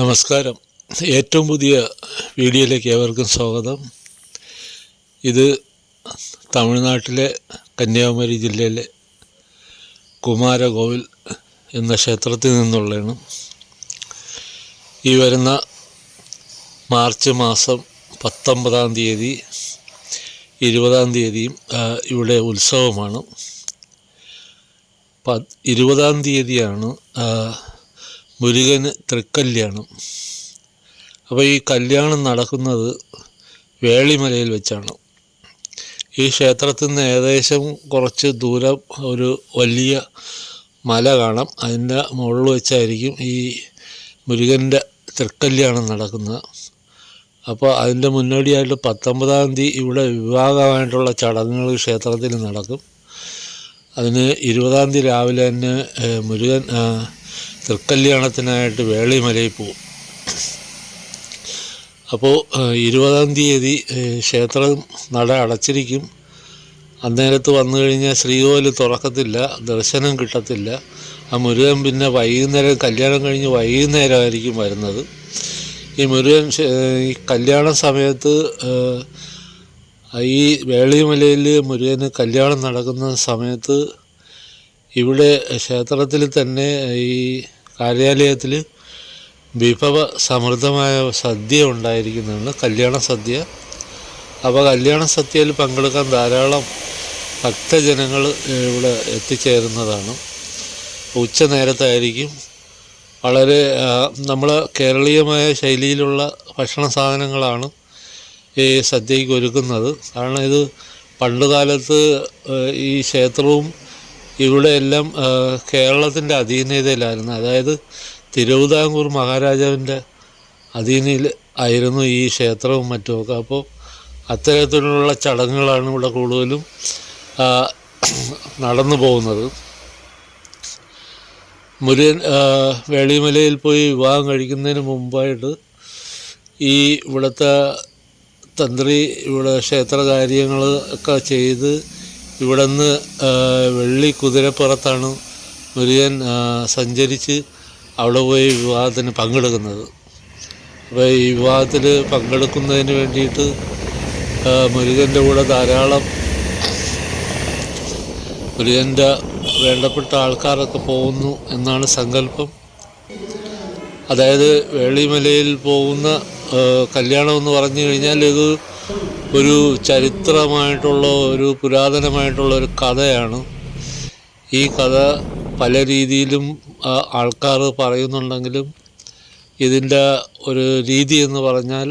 നമസ്കാരം. ഏറ്റവും പുതിയ വീഡിയോയിലേക്ക് ഏവർക്കും സ്വാഗതം. ഇത് തമിഴ്നാട്ടിലെ കന്യാകുമാരി ജില്ലയിലെ കുമാരകോവിൽ എന്ന ക്ഷേത്രത്തിൽ നിന്നുള്ളതാണ്. ഈ വരുന്ന മാർച്ച് മാസം പത്തൊമ്പതാം തീയതി ഇരുപതാം തീയതിയും ഇവിടെ ഉത്സവമാണ്. പ ഇരുപതാം തീയതിയാണ് മുരുകന് തൃക്കല്യാണം. അപ്പോൾ ഈ കല്യാണം നടക്കുന്നത് വേളിമലയിൽ വെച്ചാണ്. ഈ ക്ഷേത്രത്തിൽ നിന്ന് ഏകദേശം കുറച്ച് ദൂരം ഒരു വലിയ മല കാണാം. അതിന്റെ മുകളിൽ വെച്ചായിരിക്കും ഈ മുരുകന്റെ തൃക്കല്യാണം നടക്കുന്നത്. അപ്പോൾ അതിന്റെ മുന്നോടിയായിട്ട് പത്തൊമ്പതാം തീയതി ഇവിടെ വിവാഹമായിട്ടുള്ള ചടങ്ങുകൾ ക്ഷേത്രത്തിൽ നടക്കും. അതിന് ഇരുപതാം തീയതി രാവിലെ തന്നെ മുരുകൻ തൃക്കല്യാണത്തിനായിട്ട് വേളിമലയിൽ പോവും. അപ്പോൾ ഇരുപതാം തീയതി ക്ഷേത്രം നട അടച്ചിരിക്കും. അന്നേരത്ത് വന്നു കഴിഞ്ഞാൽ ശ്രീകോവിൽ തുറക്കത്തില്ല ദർശനം കിട്ടത്തില്ല. ആ മുരുകൻ പിന്നെ വൈകുന്നേരം കല്യാണം കഴിഞ്ഞ് വൈകുന്നേരമായിരിക്കും വരുന്നത്. ഈ മുരുകൻ ഈ കല്യാണ സമയത്ത് ഈ വേളിമലയിൽ മുരുകന് കല്യാണം നടക്കുന്ന സമയത്ത് ഇവിടെ ക്ഷേത്രത്തിൽ തന്നെ ഈ കാര്യാലയത്തിൽ വിഭവ സമൃദ്ധമായ സദ്യ ഉണ്ടായിരിക്കുന്നതാണ്. കല്യാണ സദ്യ. അപ്പോൾ കല്യാണ സദ്യയിൽ പങ്കെടുക്കാൻ ധാരാളം ഭക്തജനങ്ങൾ ഇവിടെ എത്തിച്ചേരുന്നതാണ്. ഉച്ച നേരത്തായിരിക്കും. വളരെ നമ്മൾ കേരളീയമായ ശൈലിയിലുള്ള ഭക്ഷണ സാധനങ്ങളാണ് ഈ സദ്യയ്ക്ക് ഒരുക്കുന്നത്. കാരണം ഇത് പണ്ട് കാലത്ത് ഈ ക്ഷേത്രവും ഇവിടെ എല്ലാം കേരളത്തിന്റെ അധീനതയിലായിരുന്നു. അതായത് തിരുവിതാംകൂർ മഹാരാജാവിന്റെ അധീനയിൽ ആയിരുന്നു ഈ ക്ഷേത്രവും മറ്റുമൊക്കെ. അപ്പോൾ അത്തരത്തിലുള്ള ചടങ്ങുകളാണ് ഇവിടെ കൂടുതലും നടന്നു പോകുന്നത്. മുരുകൻ വേളിമലയിൽ പോയി വിവാഹം കഴിക്കുന്നതിന് മുമ്പായിട്ട് ഈ ഇവിടുത്തെ തന്ത്രി ഇവിടെ ക്ഷേത്ര കാര്യങ്ങൾ ഒക്കെ ചെയ്ത് ഇവിടെ നിന്ന് വെള്ളി കുതിരപ്പുറത്താണ് മുരുകൻ സഞ്ചരിച്ച് അവിടെ പോയി വിവാഹത്തിന് പങ്കെടുക്കുന്നത്. അപ്പോൾ ഈ വിവാഹത്തിൽ പങ്കെടുക്കുന്നതിന് വേണ്ടിയിട്ട് മുരുകന്റെ കൂടെ ധാരാളം മുരുകന്റെ വേണ്ടപ്പെട്ട ആൾക്കാരൊക്കെ പോകുന്നു എന്നാണ് സങ്കല്പം. അതായത് വേളിമലയിൽ പോകുന്ന കല്യാണം എന്ന് പറഞ്ഞു കഴിഞ്ഞാൽ ഇത് ഒരു ചരിത്രമായിട്ടുള്ള ഒരു പുരാതനമായിട്ടുള്ള ഒരു കഥയാണ്. ഈ കഥ പല രീതിയിലും ആൾക്കാർ പറയുന്നുണ്ടെങ്കിലും ഇതിന്റെ ഒരു രീതി എന്ന് പറഞ്ഞാൽ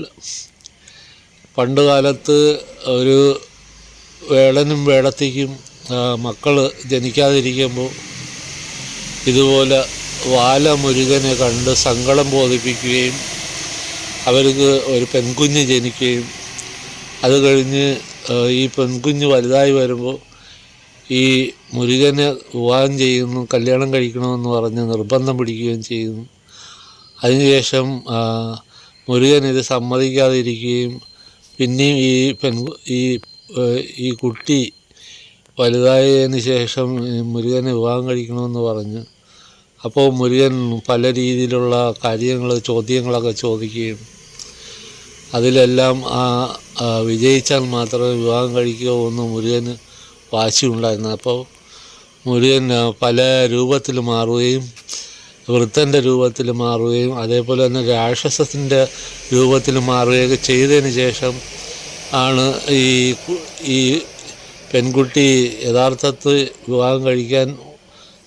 പണ്ട് കാലത്ത് ഒരു വേളനും വേളത്തേക്കും മക്കൾ ജനിക്കാതിരിക്കുമ്പോൾ ഇതുപോലെ വാലമുരുകനെ കണ്ട് സങ്കടം ബോധിപ്പിക്കുകയും അവർക്ക് ഒരു പെൺകുഞ്ഞ് ജനിക്കുകയും അത് കഴിഞ്ഞ് ഈ പെൺകുഞ്ഞ് വലുതായി വരുമ്പോൾ ഈ മുരുകനെ വിവാഹം ചെയ്യുന്നു കല്യാണം കഴിക്കണമെന്ന് പറഞ്ഞ് നിർബന്ധം പിടിക്കുകയും ചെയ്യുന്നു. അതിനുശേഷം മുരുകൻ ഇത് സമ്മതിക്കാതിരിക്കുകയും പിന്നെയും ഈ പെൺ ഈ ഈ കുട്ടി വലുതായതിന് ശേഷം മുരുകനെ വിവാഹം കഴിക്കണമെന്ന് പറഞ്ഞ് അപ്പോൾ മുരുകൻ പല രീതിയിലുള്ള കാര്യങ്ങൾ ചോദ്യങ്ങളൊക്കെ ചോദിക്കുകയും അതിലെല്ലാം ആ വിജയിച്ചാൽ മാത്രമേ വിവാഹം കഴിക്കുകയോ എന്ന് മുരുകന് വാശിയുണ്ടായിരുന്നു അപ്പോൾ മുരുകൻ പല രൂപത്തിൽ മാറുകയും വൃത്തന്റെ രൂപത്തിൽ മാറുകയും അതേപോലെ തന്നെ രാക്ഷസത്തിന്റെ രൂപത്തിൽ മാറുകയൊക്കെ ചെയ്തതിന് ശേഷം ആണ് ഈ ഈ പെൺകുട്ടി യഥാർത്ഥത്തിൽ വിവാഹം കഴിക്കാൻ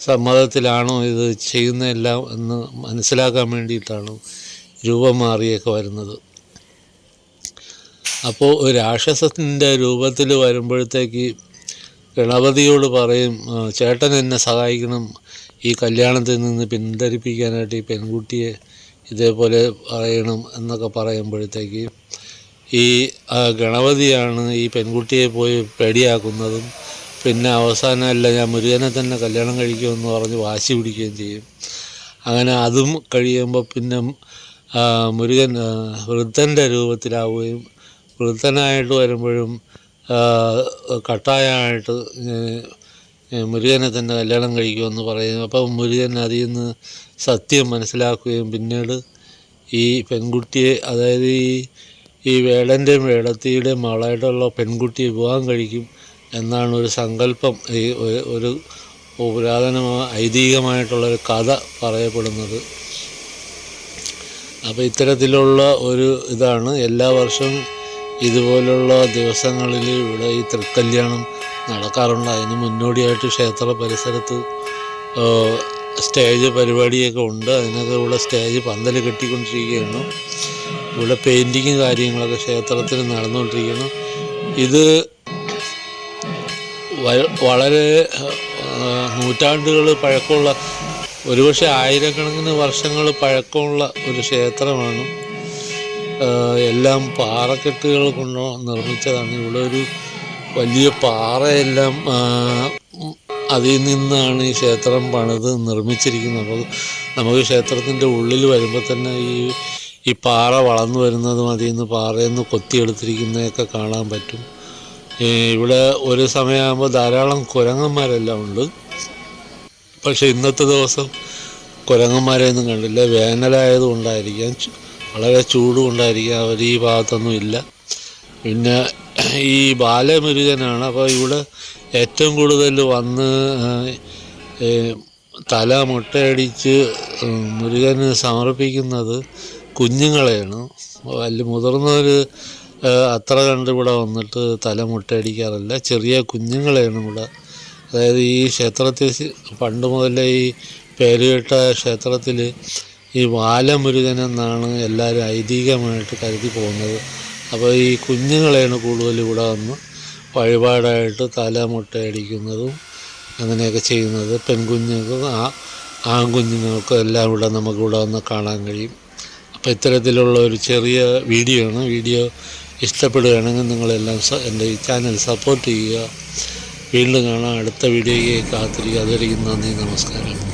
സമ്മതത്തിലാണോ ഇത് ചെയ്യുന്നതെല്ലാം എന്ന് മനസ്സിലാക്കാൻ വേണ്ടിയിട്ടാണ് രൂപം മാറിയൊക്കെ വരുന്നത്. അപ്പോൾ രാക്ഷസത്തിന്റെ രൂപത്തിൽ വരുമ്പോഴത്തേക്ക് ഗണപതിയോട് പറയും "ആ, ചേട്ടൻ എന്നെ സഹായിക്കണം. ഈ കല്യാണത്തിൽ നിന്ന് പിന്തരിപ്പിക്കാനായിട്ട് ഈ പെൺകുട്ടിയെ ഇതേപോലെ പറയണം എന്നൊക്കെ പറയുമ്പോഴത്തേക്ക് ഈ ഗണപതിയാണ് ഈ പെൺകുട്ടിയെ പോയി പേടിയാക്കുന്നതും പിന്നെ അവസാനം അല്ല ഞാൻ മുരുകനെ തന്നെ കല്യാണം കഴിക്കുമെന്ന് പറഞ്ഞ് വാശി പിടിക്കുകയും ചെയ്യും. അങ്ങനെ അതും കഴിയുമ്പോൾ പിന്നെ മുരുകൻ വൃദ്ധന്റെ രൂപത്തിലാവുകയും വൃദ്ധനായിട്ട് വരുമ്പോഴും കട്ടായമായിട്ട് മുരുകനെ തന്നെ കല്യാണം കഴിക്കുമെന്ന് പറയും അപ്പം മുരുകൻ അതിൽ നിന്ന് സത്യം മനസ്സിലാക്കുകയും പിന്നീട് ഈ പെൺകുട്ടിയെ അതായത് ഈ ഈ വേടന്റെയും വേടത്തിയുടെയും മകളായിട്ടുള്ള പെൺകുട്ടിയെ വിവാഹം കഴിക്കും. എന്നാണ് ഒരു സങ്കല്പം ഈ ഒരു- പുരാതനമായ ഐതിഹ്യമായിട്ടുള്ളൊരു കഥ പറയപ്പെടുന്നത്. അപ്പോൾ ഇത്തരത്തിലുള്ള ഒരു ഇതാണ്. എല്ലാ വർഷവും ഇതുപോലുള്ള ദിവസങ്ങളിൽ ഇവിടെ ഈ തൃക്കല്യാണം നടക്കാറുണ്ട്. അതിന് മുന്നോടിയായിട്ട് ക്ഷേത്ര പരിസരത്ത് സ്റ്റേജ് പരിപാടിയൊക്കെ ഉണ്ട്. അതിനൊക്കെ ഇവിടെ സ്റ്റേജ് പന്തൽ കെട്ടിക്കൊണ്ടിരിക്കുകയാണ്. ഇവിടെ പെയിന്റിങ്ങും കാര്യങ്ങളൊക്കെ ക്ഷേത്രത്തിൽ നടന്നുകൊണ്ടിരിക്കുന്നു ഇത് വളരെ നൂറ്റാണ്ടുകൾ പഴക്കമുള്ള ഒരുപക്ഷെ ആയിരക്കണക്കിന് വർഷങ്ങൾ പഴക്കമുള്ള ഒരു ക്ഷേത്രമാണ്. എല്ലാം പാറക്കെട്ടുകൾ കൊണ്ട് നിർമ്മിച്ചതാണ്. ഇവിടെ ഒരു വലിയ പാറയെല്ലാം അതിൽ നിന്നാണ് ഈ ക്ഷേത്രം പണിത് നിർമ്മിച്ചിരിക്കുന്നത്. അപ്പോൾ നമുക്ക് ക്ഷേത്രത്തിന്റെ ഉള്ളിൽ വരുമ്പോൾ തന്നെ ഈ ഈ പാറ വളർന്നു വരുന്നതും അതിൽ നിന്ന് പാറയിൽ നിന്ന് കൊത്തിയെടുത്തിരിക്കുന്നതൊക്കെ കാണാൻ പറ്റും. ഇവിടെ ഒരു സമയമാകുമ്പോൾ ധാരാളം കുരങ്ങന്മാരെല്ലാം ഉണ്ട്. പക്ഷേ ഇന്നത്തെ ദിവസം കുരങ്ങന്മാരെയൊന്നും കണ്ടില്ല. വേനലായത് കൊണ്ടായിരിക്കാം വളരെ ചൂട് കൊണ്ടായിരിക്കാം അവർ ഈ ഭാഗത്തൊന്നും ഇല്ല. പിന്നെ ഈ ബാലമുരുകനാണ്. അപ്പോൾ ഇവിടെ ഏറ്റവും കൂടുതൽ വന്ന് തല മുട്ടയടിച്ച് മുരുകന് സമർപ്പിക്കുന്നത് കുഞ്ഞുങ്ങളെയാണ്. വലിയ മുതിർന്നവർ അത്ര കണ്ട് ഇവിടെ വന്നിട്ട് തല മുട്ടയടിക്കാറില്ല. ചെറിയ കുഞ്ഞുങ്ങളെയാണ് ഇവിടെ. അതായത് ഈ ക്ഷേത്രത്തിൽ പണ്ട് മുതലേ ഈ പേരുകേട്ട ക്ഷേത്രത്തിൽ ഈ ബാലമുരുകൻ എന്നാണ് എല്ലാവരും ഐതിഹ്യമായിട്ട് കരുതി പോകുന്നത്. അപ്പോൾ ഈ കുഞ്ഞുങ്ങളെയാണ് കൂടുതൽ ഇവിടെ വന്ന് വഴിപാടായിട്ട് തല മുട്ടയടിക്കുന്നതും അങ്ങനെയൊക്കെ ചെയ്യുന്നത്. പെൺകുഞ്ഞുങ്ങൾക്കും ആ ആൺകുഞ്ഞുങ്ങൾക്കും എല്ലാം ഇവിടെ നമുക്ക് ഇവിടെ വന്ന് കാണാൻ കഴിയും. അപ്പോൾ ഇത്തരത്തിലുള്ള ഒരു ചെറിയ വീഡിയോ ആണ്. വീഡിയോ ഇഷ്ടപ്പെടുകയാണെങ്കിൽ നിങ്ങളെല്ലാം എന്റെ ഈ ചാനൽ സപ്പോർട്ട് ചെയ്യുക. വീണ്ടും കാണാം. അടുത്ത വീഡിയോയ്ക്ക് കാത്തിരിക്കുക. അതുവരെയും നന്ദി നമസ്കാരം.